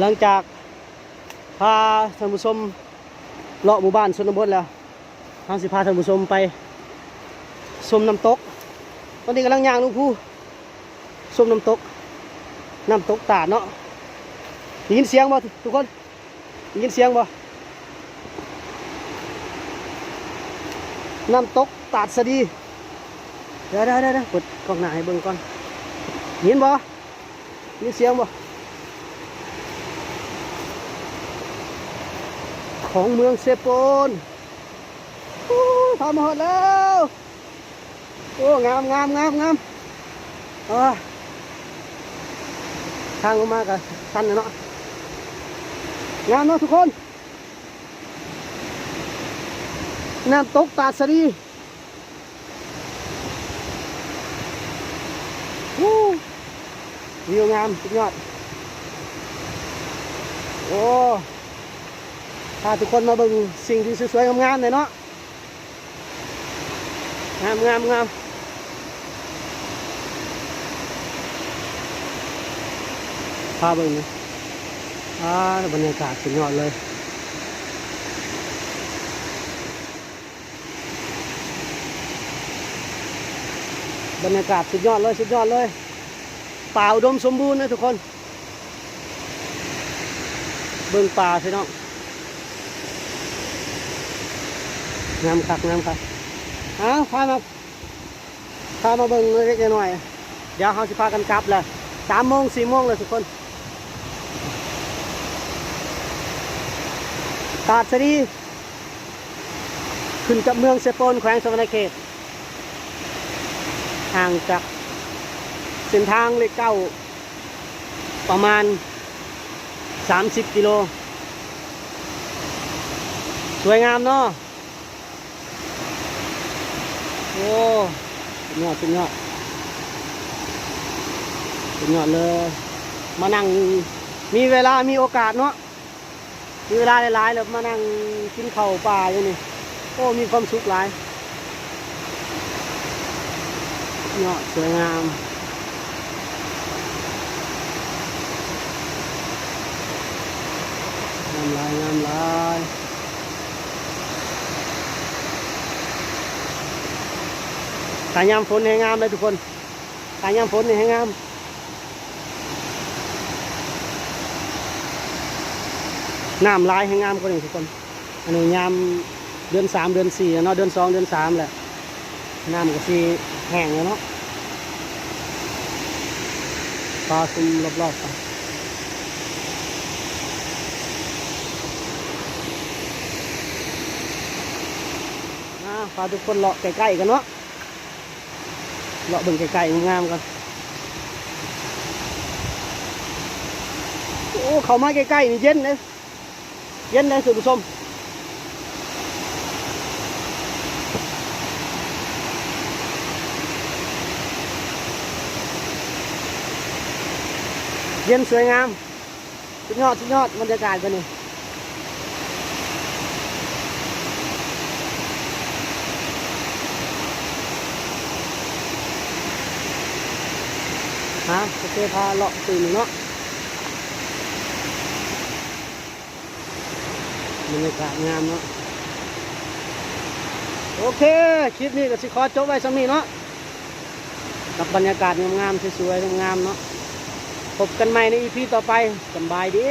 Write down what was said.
หลังจากพาท่านผู้ชมเลาะหมู่บ้านชนบทแล้วทางสิพาท่านผู้ชมไปชมน้ำตกตอนนี้กำลังย่างลุงผู้ชมน้ำตกน้ำตกตาดเนาะได้ยินเสียงบ่ทุกคนได้ยินเสียงบ่น้ำตกตาดสะดีเดี๋ยวเดี๋ยวเดี๋ยวเดี๋ยวกดกล้องหน้าให้เบิ่งก่อนยินบ่ยินเสียงบ่ ของเมืองเซโปนโอ้ทำหมดแล้ว โอ้ งามงามงามงามเออทางออกมากับชันนเนาะ งามเนาะทุกคน น้ำตกตาสรีวู้วิวงามสุดยอด โอ้ พาทุกคนมาเบิ่งสิ่งที่สวยๆงามๆเลยเนาะงามงามงามพาเบิ่งอ่าบรรยากาศสุดยอดเลยบรรยากาศสุดยอดเลยสุดยอดเลยป่าอุดมสมบูรณ์นะทุกคน เบิ่งป่าพี่น้อง งามคักงามคักเอาพามาพามาเบิ่งเล็กน่อย เดี๋ยวเขาสิพากันกลับเลยสามโมงสี่โมงเลยทุกคนตาดสรีขึ้นกับเมืองเซโปนแขวงสวรรณเขตห่างจากเส้นทางเลขเก้าประมาณ 30 กิโล สวยงามเนาะ โอ้สุดยอดสุดยอดสุดยอดเลย มานั่ง มีเวลามีโอกาสเนาะมีเวลาหลายๆแล้วมานั่งกินข้าวปลาอยู่นี่โอ้มีความสุขหลายสุดยอสวยงามงามหลายงามหลาย ตายามฝนให้งามเลยทุกคนตายามฝนให้งามน้ำลายให้งามกว่านี้ทุกคนอันนี้ยามเดือนสามเดือนสี่เนาะเดือนสองเดือนสามแหละน้ำก็สีแห้งแล้วเนาะปลาซุ่มรอบๆไปอ่าพาทุกคนเลาะใกล้ๆกันเนาะ เลาะเบิ่งไกลๆงามๆกันโอ้เข้ามาใกล้ๆนี่เย็นเลยเย็นเลยสุดผู้ชมเย็นสวยงาม สุดยอดสุดยอดบรรยากาศกันนี่ฮะ โอเคพาเลาะตื่นเนาะบรรยากาศงามเนาะโอเค คลิปนี้ก็สิขอจบไว้สำนี้เนาะกับบรรยากาศงามๆสวยๆงามเนาะพบกันใหม่ในอีพีต่อไปสบายดี